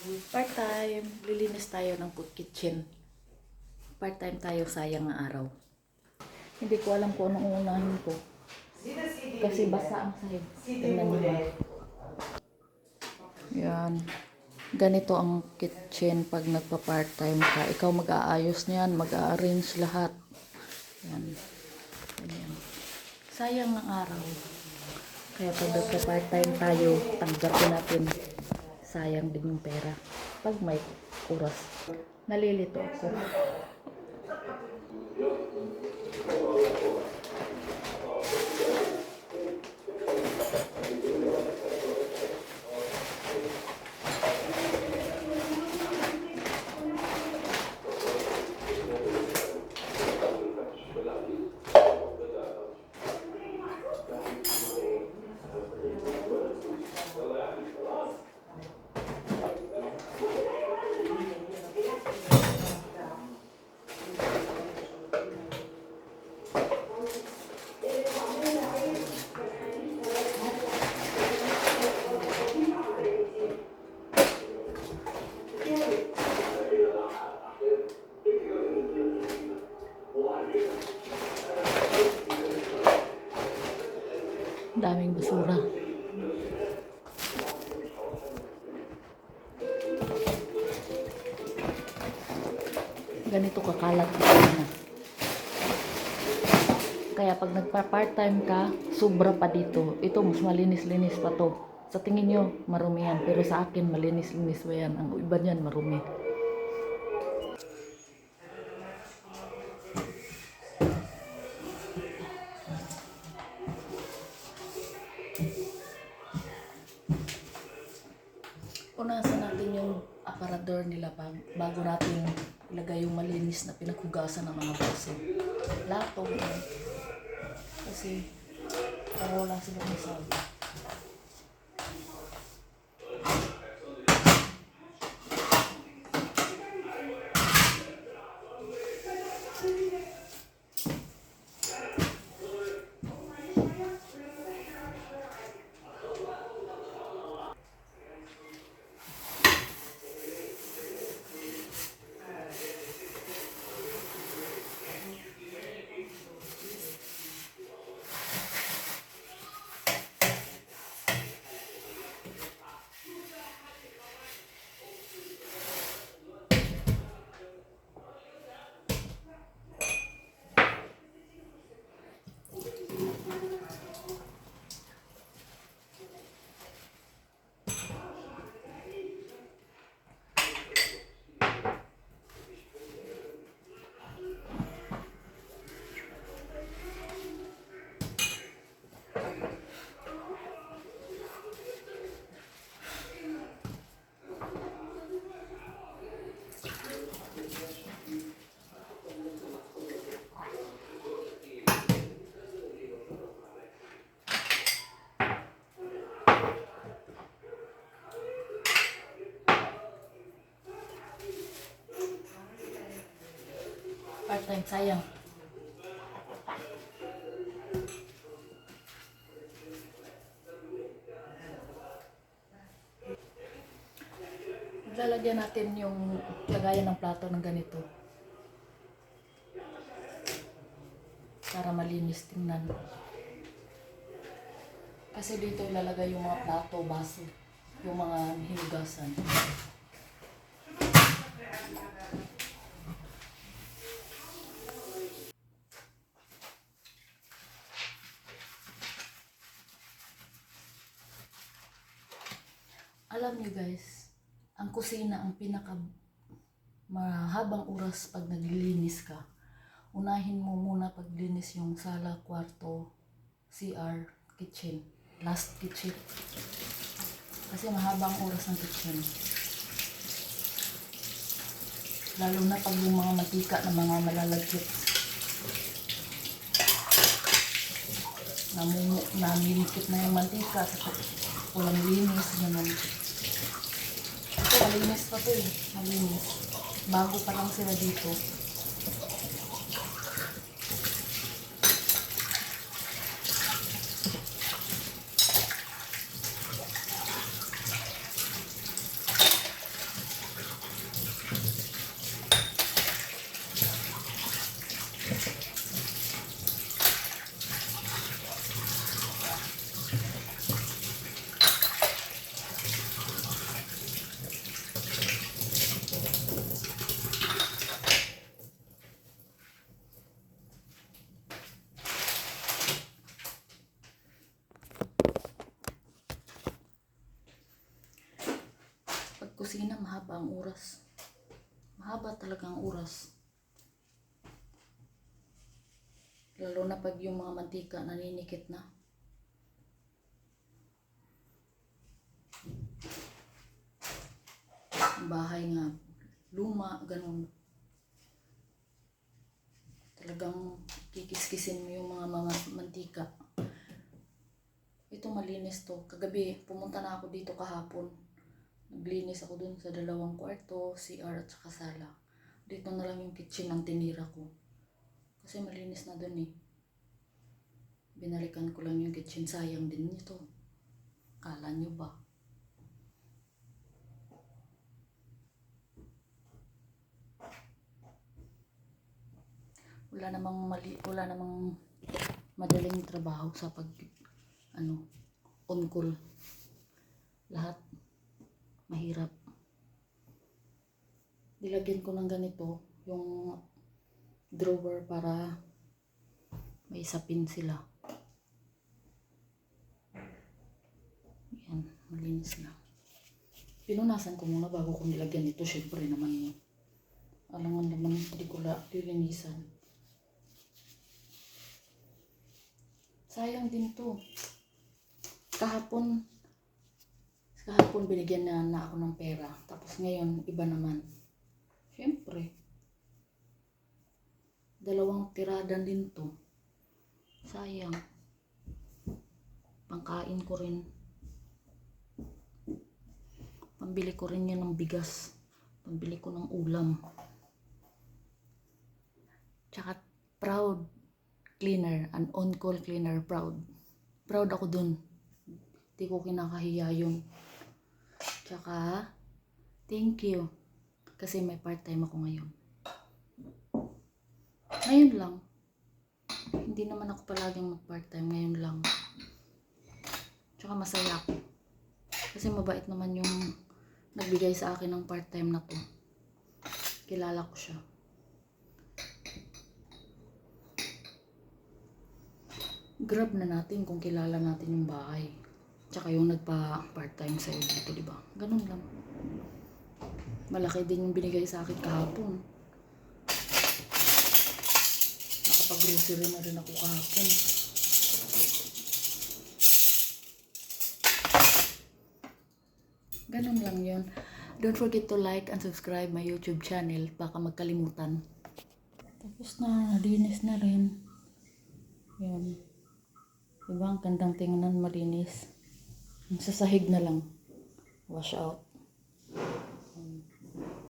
Part-time, lilinis tayo ng kitchen. Part-time tayo, sayang ang araw. Hindi ko alam kung anong unahin ko. Kasi basa ang sahig. Yan. Ganito ang kitchen pag nagpa-part-time ka. Ikaw mag-aayos niyan, mag-arrange lahat. Yan. Ganyan. Sayang ng araw. Kaya pag nagpa-part-time tayo, tanggapin natin. Sayang din yung pera. Pag may oras. Nalilito ako. Daming basura. Ganito kakalat na. Kaya pag nagpa-part-time ka, sobra pa dito. Ito, mas malinis-linis pa to. Sa tingin nyo, marumi yan. Pero sa akin, malinis-linis pa yan. Ang iba niyan, marumi. Aparador nila bago natin ilagay yung malinis na pinaghugasan ng mga baso. Lato. yan. Kasi para wala silang masabi. Part-time, sayang. Lalagyan natin yung lagayan ng plato ng ganito. Para malinis tingnan. Kasi dito ilalagay yung mga plato, baso, yung mga hinugasan. Alam niyo guys, ang kusina ang pinaka mahabang oras pag naglilinis ka. Unahin mo muna paglinis yung sala, kwarto, CR, kitchen, last kitchen. Kasi mahabang oras ang kitchen. Lalo na pag yung mga matika na mga malalagkit. Namumu, namilikit na yung mantika sa walang linis, ganun. Malinis pa to eh. Malinis. Bago pa lang sila dito. Kusina, mahaba ang oras. Mahaba talaga ang oras. Lalo na pag yung mga mantika naninikit na. Bahay nga, luma, ganun. Talagang kikiskisin mo yung mga, mga mantika. Ito malinis to. Kagabi, pumunta na ako dito kahapon. Naglinis ako dun sa dalawang kwarto, CR at saka sala. Dito na lang yung kitchen ang tinira ko. Kasi malinis na dun eh. Binalikan ko lang yung kitchen. Sayang din nito. Kala nyo ba? Wala namang mali, wala namang madaling trabaho sa pag ano, on call. Lahat mahirap. Nilagyan ko ng ganito yung drawer para may sapin sila. Yan, malinis na. Pinunasan ko muna bago ko nilagyan ito. Siyempre naman, alam nga naman, hindi ko la, lilinisan. Sayang din to. Kahapon, kahapon binigyan na, na ako ng pera. Tapos ngayon, iba naman. Siyempre. Dalawang tirada din to. Sayang. Pangkain ko rin. Pambili ko rin yan ng bigas. Pambili ko ng ulam. Tsaka proud cleaner, an on-call cleaner, proud. Proud ako dun. Di ko kinakahiya yun. Tsaka, thank you. Kasi may part-time ako ngayon. Ngayon lang. Hindi naman ako palaging mag-part-time. Ngayon lang. Tsaka masaya ako. Kasi mabait naman yung nagbigay sa akin ng part-time na to. Kilala ko siya. grab na natin kung kilala natin yung bahay. Tsaka yung nagpa part-time sa'yo dito, di ba? Ganun lang. Malaki din yung binigay sa akin kahapon. Nakapag-grocery na rin ako kahapon. Ganun lang yun. Don't forget to like and subscribe my YouTube channel. Baka magkalimutan. Tapos na, nalinis na rin. Yun. Diba? Ang gandang tingnan, malinis. Ang sasahig na lang. Wash out.